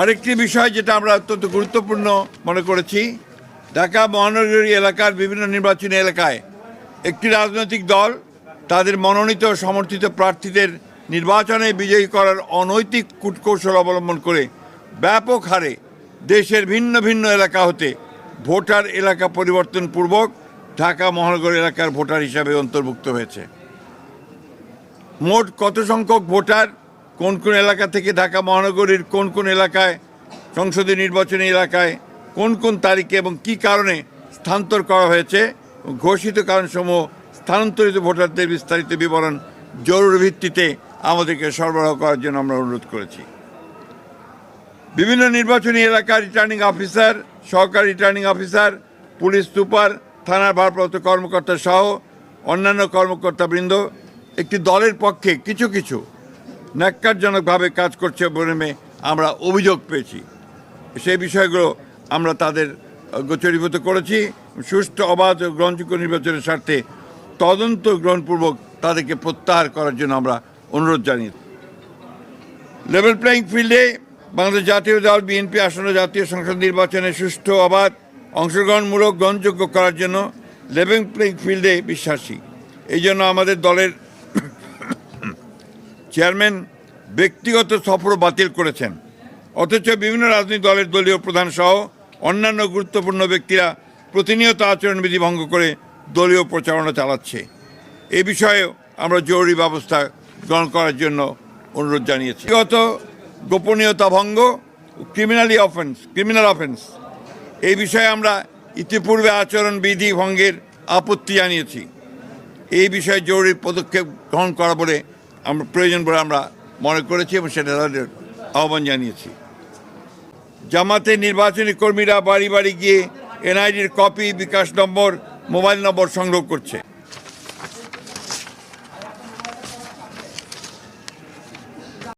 আরেকটি বিষয় যেটা আমরা অত্যন্ত গুরুত্বপূর্ণ মনে করেছি, ঢাকা মহানগরী এলাকার বিভিন্ন নির্বাচনী এলাকায় একটি রাজনৈতিক দল তাদের মনোনীত সমর্থিত প্রার্থীদের নির্বাচনে বিজয়ী করার অনৈতিক কূটকৌশল অবলম্বন করে ব্যাপক হারে দেশের ভিন্ন ভিন্ন এলাকা হতে ভোটার এলাকা পরিবর্তন পূর্বক ঢাকা মহানগর এলাকার ভোটার হিসাবে অন্তর্ভুক্ত হয়েছে। মোট কত সংখ্যক ভোটার কোন কোন এলাকা থেকে ঢাকা মহানগরীর কোন কোন এলাকায়, সংসদীয় নির্বাচনী এলাকায়, কোন কোন তারিখে এবং কি কারণে স্থানান্তর করা হয়েছে, ঘোষিত কারণসমূহ স্থানান্তরিত ভোটারদের বিস্তারিত বিবরণ জরুরি ভিত্তিতে আমাদেরকে সরবরাহ করার জন্য আমরা অনুরোধ করেছি। বিভিন্ন নির্বাচনী এলাকার রিটার্নিং অফিসার সহকারী রিটার্নিং অফিসার পুলিশ সুপার, থানার ভারপ্রাপ্ত কর্মকর্তা সহ অন্যান্য কর্মকর্তাবৃন্দ একটি দলের পক্ষে কিছু কিছু ন্যাক্কারজনকভাবে কাজ করছে বলে আমরা অভিযোগ পেয়েছি। সেই বিষয়গুলো আমরা তাদের গোচরীভূত করেছি। সুষ্ঠু, অবাধ ও গ্রহণযোগ্য নির্বাচনের স্বার্থে তদন্ত গ্রহণপূর্বক তাদেরকে প্রত্যাহার করার জন্য আমরা অনুরোধ জানিয়েছি। লেভেল প্লেয়িং ফিল্ডে বাংলাদেশ জাতীয় দল, বিএনপি আসন্ন জাতীয় সংসদ নির্বাচনে সুষ্ঠু, অবাধ, অংশগ্রহণমূলক, গ্রহণযোগ্য করার জন্য লেভেল প্লেয়িং ফিল্ডে বিশ্বাসী। এই জন্য আমাদের দলের চেয়ারম্যান ব্যক্তিগত সফর বাতিল করেছেন। অথচ বিভিন্ন রাজনৈতিক দলের দলীয় প্রধান সহ অন্যান্য গুরুত্বপূর্ণ ব্যক্তিরা প্রতিনিয়ত আচরণবিধি ভঙ্গ করে দলীয় প্রচারণা চালাচ্ছে। এই বিষয়ে আমরা জরুরি ব্যবস্থা গ্রহণ করার জন্য অনুরোধ জানিয়েছি। গত গোপনীয়তা ভঙ্গ ক্রিমিনালি অফেন্স ক্রিমিনাল অফেন্স এই বিষয়ে আমরা ইতিপূর্বে আচরণ বিধি ভঙ্গের আপত্তি জানিয়েছি। এই বিষয়ে জরুরি পদক্ষেপ গ্রহণ করা বলে আমরা প্রয়োজন বলে আমরা মনে করেছি এবং সেটা তাদের আহ্বান জানিয়েছি। জামাতে নির্বাচনী কর্মীরা বাড়ি বাড়ি গিয়ে এনআইডির কপি, বিকাশ নম্বর, মোবাইল নম্বর সংগ্রহ করছে।